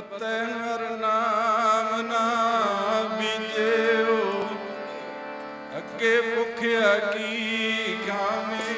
ਪਤੈ ਹਰ ਨਾਮ ਨਾ ਬੀਜਿਓ। ਅੱਗੇ ਭੁਖਿਆ ਕੀ ਖਾਵੇ